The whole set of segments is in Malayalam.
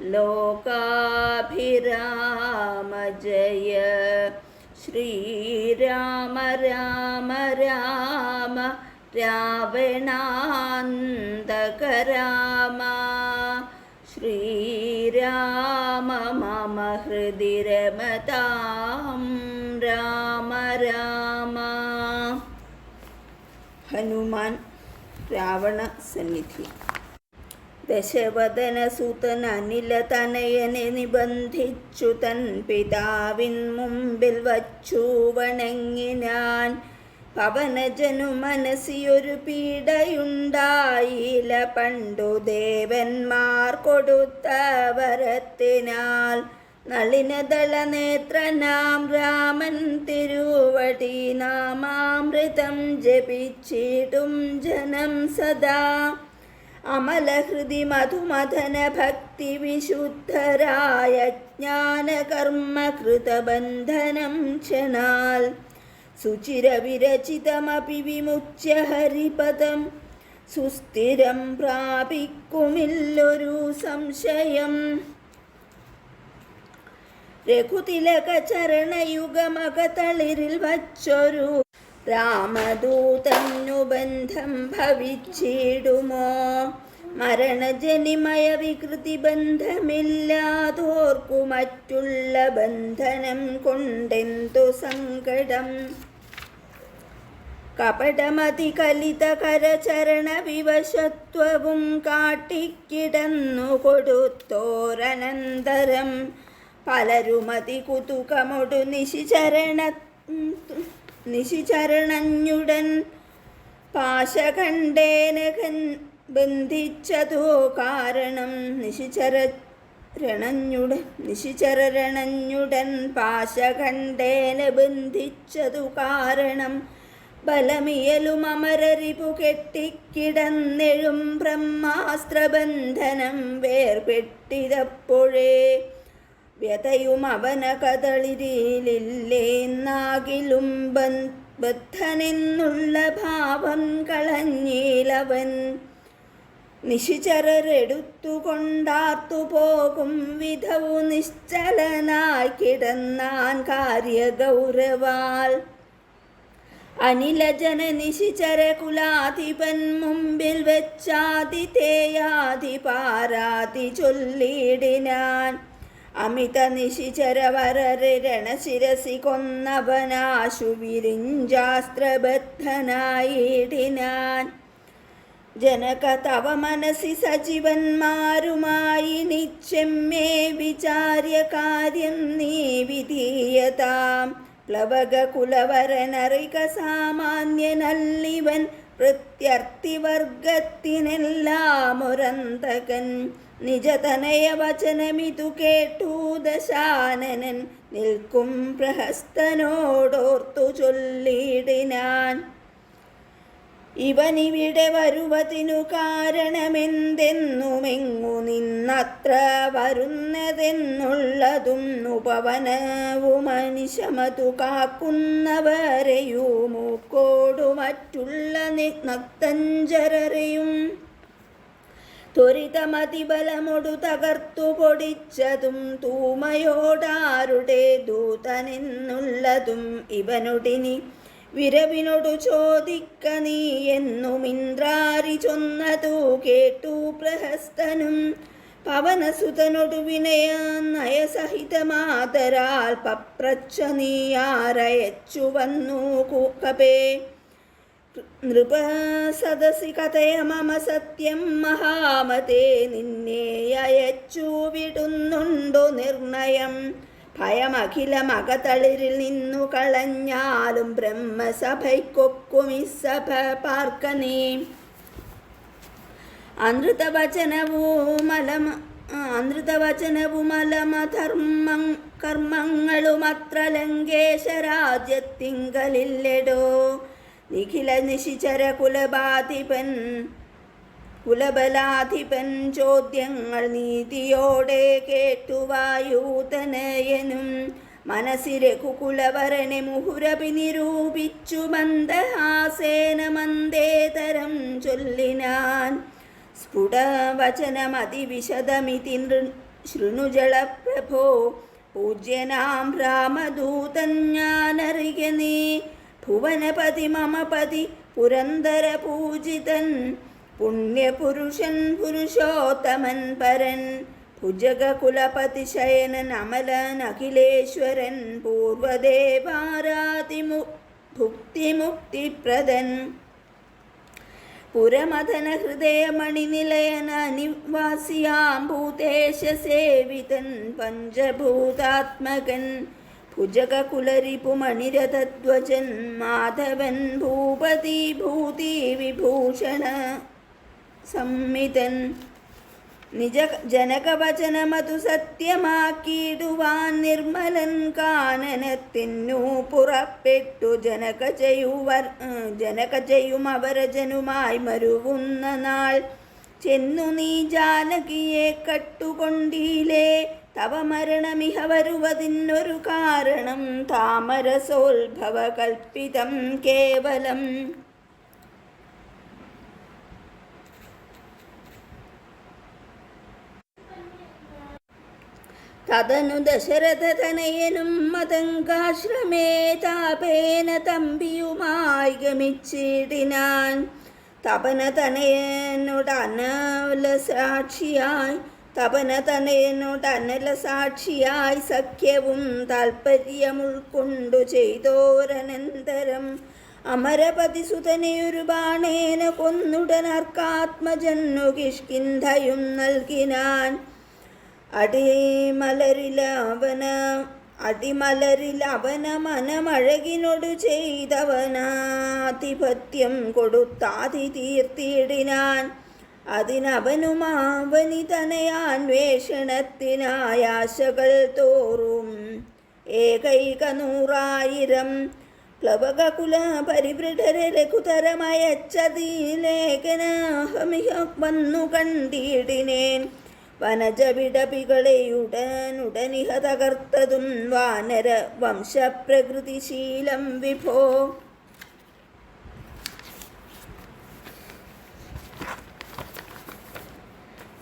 ലോകാഭിരാമ ജയ ശ്രീരാമ രാമ രാമ രാവണാന്തകരാമ ശ്രീരാമ മമ ഹൃദി രമതാം രാമ രാമ ഹനുമാൻ രാവണ സന്നിധി ദശവദനസുതൻ അനില തനയനെ നിബന്ധിച്ചു തൻ പിതാവിൻ മുമ്പിൽ വച്ചു വണങ്ങിനാൻ. പവനജനു മനസ്സിയൊരു പീഡയുണ്ടായില്ല പണ്ടു ദേവന്മാർ കൊടുത്ത വരത്തിനാൽ. നളിനദള നേത്രനാം രാമൻ തിരുവടി നാമാമൃതം ജപിച്ചിടും ജനം സദാ. അമലഹൃതി മധുമഥന ഭക്തി വിശുദ്ധരായ ജ്ഞാനകർമ്മകൃതബന്ധനം ക്ഷണാൽ സുചിരവിരചിതമപി വിമുച്യ ഹരിപദം. സുസ്ഥിരം പ്രാപിക്കുമില്ലൊരു സംശയം. രഘുതിലക ചരണയുഗമകതളിരിൽ വച്ചൊരു രാമദൂതന്നു ബന്ധം ഭവിച്ചിടുമോ? മരണജനിമയ വികൃതി ബന്ധമില്ലാതോർക്കു മറ്റുള്ള ബന്ധനം കൊണ്ടെന്തു സങ്കടം? കപടമതി കലിത കരചരണ വിവശത്വവും കാട്ടിക്കിടന്നു കൊടുത്തോരനന്തരം പലരുമതി കുതുകമൊടു നിശിചരണ നിശിചരണഞ്ഞുടൻ പാശകണ്ഠേന ബന്ധിച്ചതോ കാരണം നിശിചര രണഞ്ഞുടൻ നിശിചരണഞ്ഞുടൻ പാശകണ്ഠേന ബന്ധിച്ചതു കാരണം ബലമിയലും അമരരിപു കെട്ടിക്കിടന്നെഴും ബ്രഹ്മാസ്ത്രബന്ധനം വേർപെട്ടിതപ്പോഴേ വ്യതയും അവന ബൻ ബദ്ധനെന്നുള്ള ഭാവം കളഞ്ഞീലവൻ നിശിചരരെടുത്തുകൊണ്ടാർത്തു പോകും വിധവു നിശ്ചലനായി കിടന്നാൻ കാര്യഗൗരവാൽ. അനിലജന നിശിചര കുലാധിപൻ മുമ്പിൽ വെച്ചാതിഥേയാതി പാരാതി ചൊല്ലിടിനാൻ. അമിത നിശിചരവരരെ രണശിരസി കൊന്നവനാശു വിരിഞ്ചാസ്ത്രബദ്ധനായിടിനാൻ. ജനക തവ മനസി സജീവന്മാരുമായി നിച്ചെമ്മേ വിചാര്യ കാര്യം നീ വിധീയതാം പ്ലവക കുലവരനറിക സാമാന്യനല്ലിവൻ പ്രത്യർത്ഥിവർഗത്തിനെല്ലാം ഒരന്തകൻ നിജതനയ വചനമിതു കേട്ടു ദശാനനൻ. നിൽക്കും പ്രഹസ്തനോടോർത്തു ചൊല്ലിടിനാൻ. ഇവനിവിടെ വരുവതിനു കാരണമെന്തെന്നുമെങ്ങു നിന്നത്ര വരുന്നതെന്നുള്ളതും ഉപവനവും മനുഷ്യമതു കാക്കുന്നവരെയും മൂക്കോടു മറ്റുള്ള നക്തഞ്ചരരെയും ത്വരിതമതിബലമൊടു തകർത്തു പൊടിച്ചതും തൂമയോടാരുടെ ദൂതനെന്നുള്ളതും ഇവനൊടിനി വിരവിനോടു ചോദിക്ക നീ എന്നും ഇന്ദ്രാരി ചൊന്നതു കേട്ടു പ്രഹസ്തനും. പവനസുതനൊടു വിനയ നയസഹിതമാതരാൽ പപ്രച്ച നീ ആരയച്ചു വന്നു കപേ നൃപ സദസി കഥയ മമ സത്യം മഹാമതേ നിന്നെ അയച്ചു വിടുന്നുണ്ടു നിർണയം. ഭയമഖിലമകതളിരിൽ നിന്നു കളഞ്ഞാലും ബ്രഹ്മസഭയ്ക്കൊക്കുമി സഭ പാർക്കനേ അനൃതവചനവുമലമ അനൃതവചനവുമലമധർമ്മ കർമ്മങ്ങളുമത്ര ലങ്കേശ രാജ്യത്തിങ്കലില്ലെടോ നിഖില നിശിചര കുലപാധിപൻ കുലബലാധിപൻ ചോദ്യങ്ങൾ നീതിയോടെ കേട്ടുവായൂതനയനും മനസ്സിലെ കുകുലവരനെ മുഹുരപി നിരൂപിച്ചു മന്ദഹാസേന മന്ദേതരം ചൊല്ലിനാൻ. സ്ഫുടവചനമതിവിശദമിതി ശൃണുജളപ്രഭോ പൂജ്യനാം രാമദൂതൻ ഞാനറിയ നീ ഭുവനപതി മമ പതി പുരന്തര പൂജിതൻ പുണ്യപുരുഷൻ പുരുഷോത്തമൻ പരൻ ഭുജകുലപതി ശയനൻ അമലൻ അഖിലേശ്വരൻ പൂർവദേവാരാതിമു ഭുക്തിമുക്തിപ്രദൻ. പുരമഥന ഹൃദയമണിനിലയന നിവാസിയാം ഭൂതേശ സേവിതൻ പഞ്ചഭൂതാത്മകൻ ഭുജകുലരിപുമണിരഥധ്വജൻ മാധവൻ ഭൂപതി ഭൂതി വിഭൂഷണ. സംമിതൻ. നിജ ജനകവചനമതു സത്യമാക്കിയിടുവാൻ നിർമ്മലൻ കാനനത്തിനു പുറപ്പെട്ടു. ജനക ചെയ്യുവർ ജനക ചെയ്യും അവരജനുമായി മരുവുന്ന നാൾ. ചെന്നു നീ ജാനകിയെ കട്ടുകൊണ്ടീലേ തവ മരണമിഹ വരുവതിനൊരു കാരണം. താമരസോത്ഭവ കൽപ്പിതം കേവലം തതനു ദശരഥനയനും മതങ്കാശ്രമേ താപേന തമ്പിയുമായി ഗമിച്ചിടിനാൻ. തപന തനയനോട് അനല സാക്ഷിയായി തപന തനയനോട് അനല സാക്ഷിയായി സഖ്യവും താൽപ്പര്യം ഉൾക്കൊണ്ടു ചെയ്തോരനന്തരം അമരപതി സുതനയൊരു ബാണേന കൊന്നുടനർക്കാത്മജന്നു കിഷ്കിന്ധയും നൽകിനാൻ. അടിമലരിലവന അടിമലരിലവന മനമഴകിനോടു ചെയ്തവനാധിപത്യം കൊടുത്താതി തീർത്തിയിടിനാൻ അതിനവനുമാവനി തനയാന്വേഷണത്തിനായ ആശകൾ തോറും. ഏകൈക നൂറായിരം പ്ലവകകുല പരിവൃഢരെ ലഘുതരമയച്ചതിലേഖനാഹമിഹ വന്നു കണ്ടിടിനേൻ. വനജവിടപികളെയുടനുടനിഹ തകർത്തതും വാനര വംശപ്രകൃതിശീലം വിഭോ.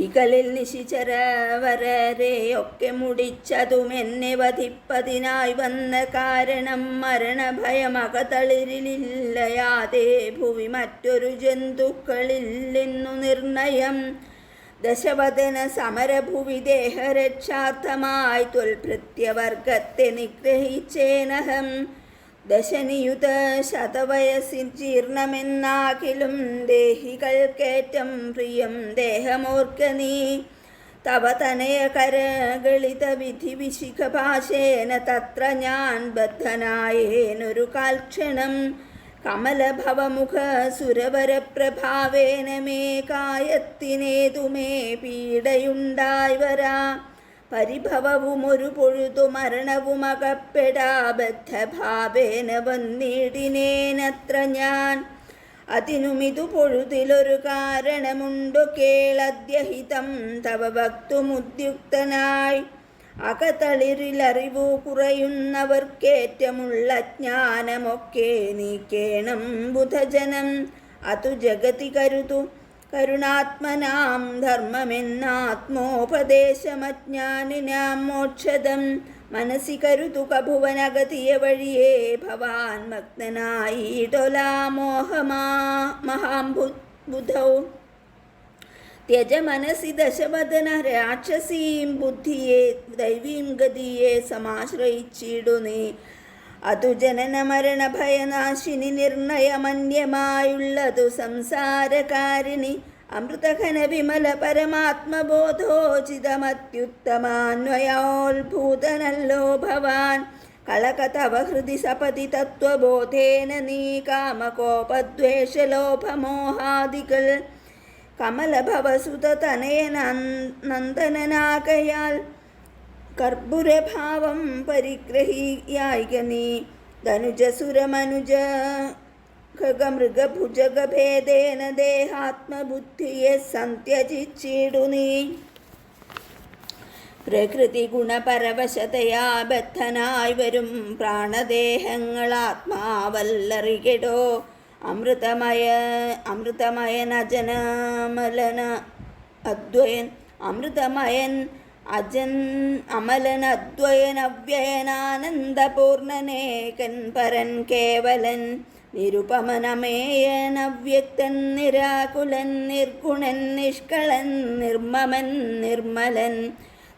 ഇകലിൽ നിശിചരവരരെയൊക്കെ മുടിച്ചതും എന്നെ വധിപ്പതിനായി വന്ന കാരണം മരണഭയമകതളിരിലില്ലയാതെ ഭൂവി മറ്റൊരു ജന്തുക്കളില്ലെന്നു നിർണയം ദശവദന സമരഭുവി ദേഹരക്ഷാർത്ഥമായി ത്വൽഭൃത്യവർഗത്തെ നിഗ്രഹിച്ചേനഹം. ദശനിയുത ശതവയസിൻ ജീർണമെന്നാകിലും ദേഹികൾക്കേറ്റം പ്രിയം ദേഹമോർക്ക നീ. തവ തനയ കരകളിത വിധി വിശിഖഭാഷേന തത്ര ഞാൻ ബദ്ധനായേനൊരു കാൽക്ഷണം. കമലഭവമുഖ സുരവരപ്രഭാവേന മേ കായത്തിനേതു മേ പീഡയുണ്ടായി വരാ പരിഭവവും ഒരു പൊഴുതു മരണവും അകപ്പെടാ. ബദ്ധഭാവേന വന്നിടിനേനത്ര ഞാൻ. അതിനുമിതു പൊഴുതിലൊരു കാരണമുണ്ടു കേളദ്യഹിതം. തവ ഭക്തുമുദ്യുക്തനായി അകതളിരിലറിവു കുറയുന്നവർക്കേറ്റമുള്ള ജ്ഞാനമൊക്കെ നീക്കേണം ബുധജനം. അതു ജഗതി കരുതു. കരുണാത്മനാം ധർമ്മമെന്നാത്മോപദേശമജ്ഞാനിനാം മോക്ഷതം മനസ്സി കരുതു കഭുവനഗതിയ വഴിയേ ഭവാൻ മഗ്നനായിടൊലാമോഹമാ മഹാം ബുധൗ ത്യജ മനസി ദശവദന രാക്ഷസീം ബുദ്ധിയെ ദൈവീം ഗതിയെ സമാശ്രയിച്ചിടു നീ. അതു ജനന മരണ ഭയനാശിനി നിർണയമന്യമായുള്ളതു സംസാരകാരിണി അമൃതഘന വിമല പരമാത്മബോധോചിതമത്യുത്തമാന്വയോത്ഭൂതനല്ലോ ഭവാൻ. കളകതവ ഹൃദി സപതി തത്വബോധേന നീ കാമകോപദ്വേഷലോഭമോഹാദികൾ. കമലഭവസുത നന്ദനനാകയാൽ കർപ്പുരഭാവം പരിഗ്രഹിയായിക നീ. ധനുജസുരമനുജ ഖഗമൃഗഭുജഗഭേദേന ദേഹാത്മബുദ്ധിയെ സന്ത്യജിച്ചിടു നീ. പ്രകൃതി ഗുണപരവശതയാ ബദ്ധനായി വരും പ്രാണദേഹങ്ങളാത്മാവല്ലറികെടോ. അമൃതമയ അമൃതമയൻ അജനമലന അദ്വയൻ അമൃതമയൻ അജൻ അമലൻ അദ്വയൻ അവ്യയനാനന്ദപൂർണനേകൻ പരൻ കേവലൻ നിരുപമനമേയൻ അവ്യക്തൻ നിരാകുലൻ നിർഗുണൻ നിഷ്കളൻ നിർമ്മമൻ നിർമ്മലൻ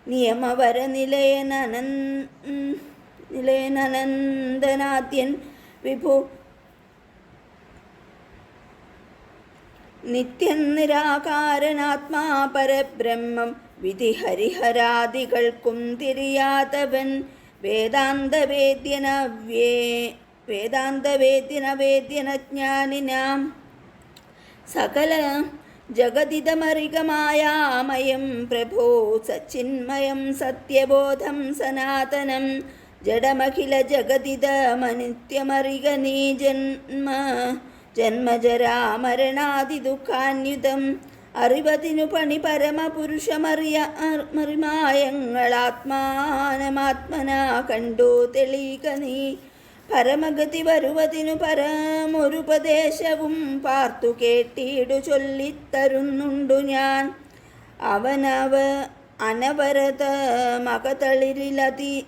നിയമവര നിലയനനൻ നിലയനനന്ദനാദ്യൻ വിഭു നിത്യൻ നിരാകാരനാത്മാ പരബ്രഹ്മം വിധി ഹരിഹരാദികൾക്കും തിരിയാതവൻ വേദാന്തവേദ്യനവ്യേ വേദാന്തവേദ്യനവേദ്യനജ്ഞാനിനാം. സകല ജഗതിതമറികമായാമയം പ്രഭോ സച്ചിന്മയം സത്യബോധം സനാതനം. ജഡമഖില ജഗതിതമനിത്യമറിക നീ ജന്മ ജന്മജരാമരണാദി ദുഃഖാന്യുതം അറിവതിനു പണി പരമപുരുഷമറിയ മറിമായങ്ങളാത്മാനമാത്മന കണ്ടു തെളിയുക നീ. പരമഗതി വരുവതിനു പരമൊരുപദേശവും പാർത്തു കേട്ടിടു ചൊല്ലിത്തരുന്നുണ്ടു ഞാൻ. അവനവ അനവരത മകതളിരിലതി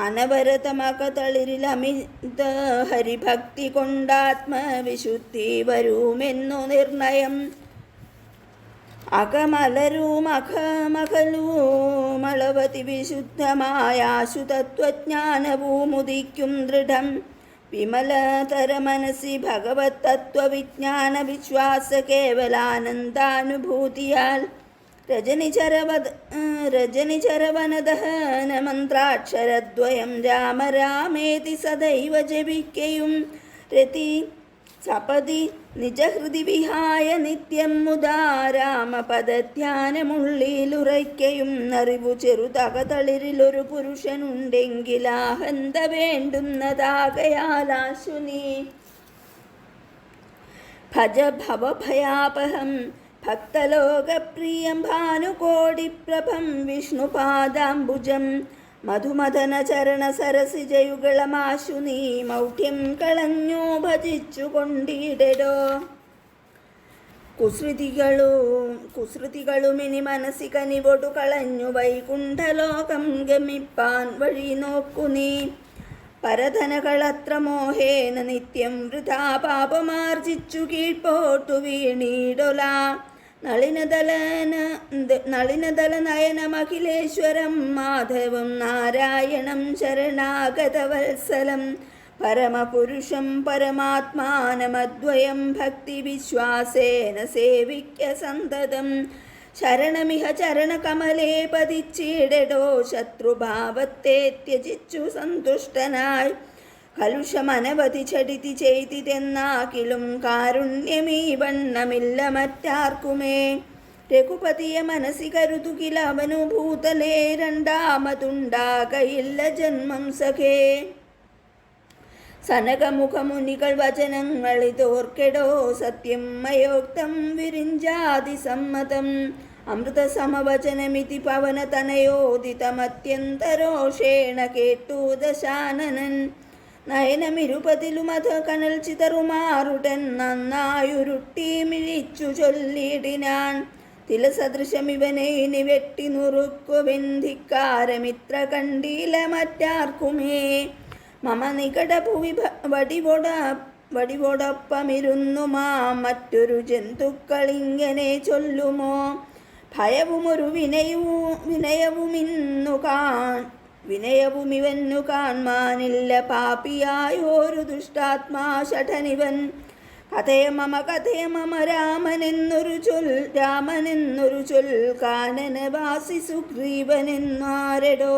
അനവരത മകതളിരിൽ അമിത ഹരിഭക്തി കൊണ്ടാത്മവിശുദ്ധി വരുമെന്നു നിർണയം. അകമലരും അകമകലുമളവതി വിശുദ്ധമായാശു തത്വജ്ഞാനവും ഉദിക്കും ദൃഢം. വിമലതര മനസ്സി ഭഗവത് തത്വവിജ്ഞാന വിശ്വാസ കേവലാനന്ദാനുഭൂതിയാൽ രജനിചരവദ രജനിചരവനദഹന മന്ത്രാക്ഷരദ്വയം രാമ രാമേതി സദൈവ ജപിക്കയും രതി സപതി നിജഹൃതി വിഹായ നിത്യം മുതാ രാമപദധ്യാനമുള്ളിലുറയ്ക്കയും അറിവു ചെറുതകതളിരിലൊരു പുരുഷനുണ്ടെങ്കിലാഹന്ത ആഹന്ത വേണ്ടുന്നതാകയാലാശുനി. ഭജ ഭവഭയാപഹം ഭക്തലോകപ്രിയം ഭാനുകോടിപ്രഭം വിഷ്ണുപാദാംബുജം മധുമദന ചരണ സരസിജയുകളമാശു നീ മൗഢ്യം കളഞ്ഞു ഭജിച്ചു കൊണ്ടിടരോ കുസൃതികളും കുസൃതികളുമിനി മനസ്സി കനിവൊടു കളഞ്ഞു വൈകുണ്ഠലോകം ഗമിപ്പാൻ വഴി നോക്കു നീ. പരധനകളത്ര മോഹേന നിത്യം വൃഥാ പാപമാർജിച്ചു കീഴ്പോട്ടു വീണീടൊല. നളിനദലന നളിനദല നയനമഖിലേശ്വരം മാധവം നാരായണം ശരണാഗതവത്സലം. പരമപുരുഷം പരമാത്മാനമദ്വയം ഭക്തിവിശ്വാസേന സേവിക്ക സന്തതം. ശരണമിഹ ചരണകമലേ പതിച്ചിടടോ ശത്രുഭാവത്തെ ത്യജിച്ചു സന്തുഷ്ടനായി. കലുഷമനവധി ചടിതി ചെയ്തിതെന്നാകിലും കാരുണ്യമീ വണ്ണമില്ല മറ്റാർക്കുമേ. രഘുപതിയെ മനസ്സി കരുതുകിൽ അവനു ഭൂതലേ രണ്ടാമതുണ്ടാകയില്ല ജന്മം സഖേ. സനകമുഖമുനികൾ വചനങ്ങൾ ഇതോർക്കെടോ സത്യം മയോക്തം വിരിഞ്ചാതി സമ്മതം. അമൃതസമവചനമിതി പവനതനയോദിതമത്യന്തരോഷേണ കേട്ടു ദശാനനൻ. നയനമിരുപതിലുമത കനൽ ചിതറുമാറുടൻ നന്നായുരുട്ടി മിഴിച്ചു ചൊല്ലിടിനാൻ. തില സദൃശം ഇവനെ ഇനി വെട്ടി നുറുക്കു ബന്ധിക്കാരമിത്ര കണ്ടീല മറ്റാർക്കുമേ. മമ നികടഭുവി വടിവോട വടിവോടൊപ്പമിരുന്നു മാ മറ്റൊരു ജന്തുക്കളിങ്ങനെ ചൊല്ലുമോ. ഭയവുമൊരു വിനയവും വിനയവുമിന്നു കാൺ. വിനയവുമിവന്നു കാൺമാനില്ല പാപിയായൊരു ദുഷ്ടാത്മാ ഷഠനിവൻ. കഥയ മമ കഥയ മമ രാമനെന്നൊരു ചൊൽ രാമനെന്നൊരു ചൊൽ കാനന വാസി സുഗ്രീവനെന്നാരടോ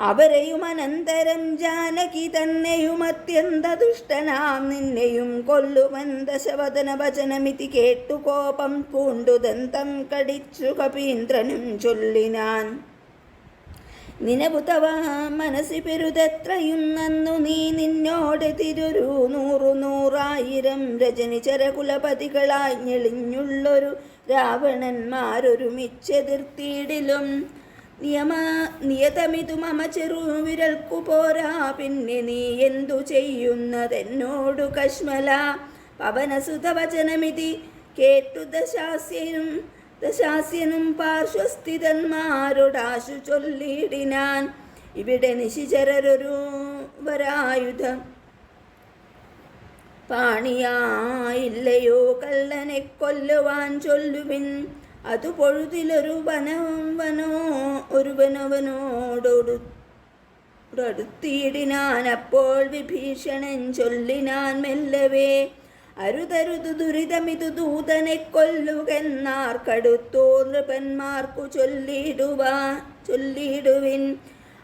അവരെയും അനന്തരം ജാനകി തന്നെയും അത്യന്ത ദുഷ്ടനാം നിന്നെയും കൊല്ലുവൻ ദശവദന വചനമിതി കേട്ടു കോപം പൂണ്ടുദന്തം കടിച്ചു കപീന്ദ്രനും ചൊല്ലിനാൻ. നിനപുതവ മനസ്സി പെരുതത്രയും നന്നു നീ നിന്നോട് തിരുരു നൂറു നൂറായിരം രജനി ചരകുലപതികളായി ഞെളിഞ്ഞുള്ളൊരു രാവണന്മാരൊരുമിച്ചെതിർത്തിയിടിലും. നിയമ നിയതമിതു മമ ചെറുവിരൽക്കു പോരാ പിന്നെ നീ എന്തു ചെയ്യുന്നതെന്നോടു കശ്മല. പവനസുതവചനമിതി കേട്ടു ദശാസ്യനും ദശാസ്യനും പാർശ്വസ്ഥിതന്മാരോടാശു ചൊല്ലിയിടിനാൻ ഇവിടെ നിശിചരരൊരു വരായുധം. പാണിയായില്ലയോ കള്ളനെ കൊല്ലുവാൻ ചൊല്ലുവിൻ. അതു പൊഴുതിലൊരു വനവനോ ഒരു ഒരുവനവനോടൊടു അടുത്തിയിടിനാൻ അപ്പോൾ വിഭീഷണൻ ചൊല്ലിനാൻ മെല്ലവേ. അരുതരുതു ദുരിതമിതു ദൂതനെ കൊല്ലുകെന്നാർക്കടുത്തോ നൃപന്മാർക്കു ചൊല്ലിടുവാൻ ചൊല്ലിടുവിൻ.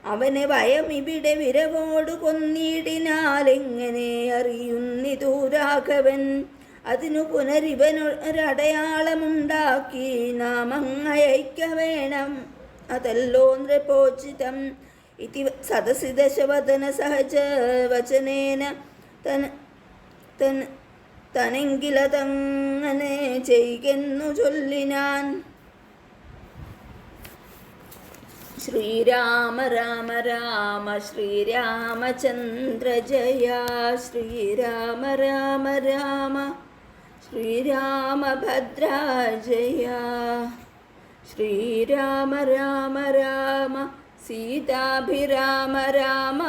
അവനെ ഭയം ഇവിടെ വിരവോട് കൊന്നിടിനാലെങ്ങനെ അറിയുന്നിതു രാഘവൻ? അതിനു പുനരിവനൊരടയാളമുണ്ടാക്കി നാമങ്ങയക്ക വേണം. അതല്ലോ നൃപോചിതം. ഇതി സദസി ദശവദന സഹജ വചനേന തൻ തൻ തനെങ്കിലതങ്ങനെ ചെയ്യെന്നു ചൊല്ലിനാൻ. ശ്രീരാമ രാമ രാമ ശ്രീരാമചന്ദ്ര ജയ ശ്രീരാമ രാമ രാമ ശ്രീരാമഭദ്ര ജയ ശ്രീരാമ രാമ രാമ സീതാഭിരാമ രാമ.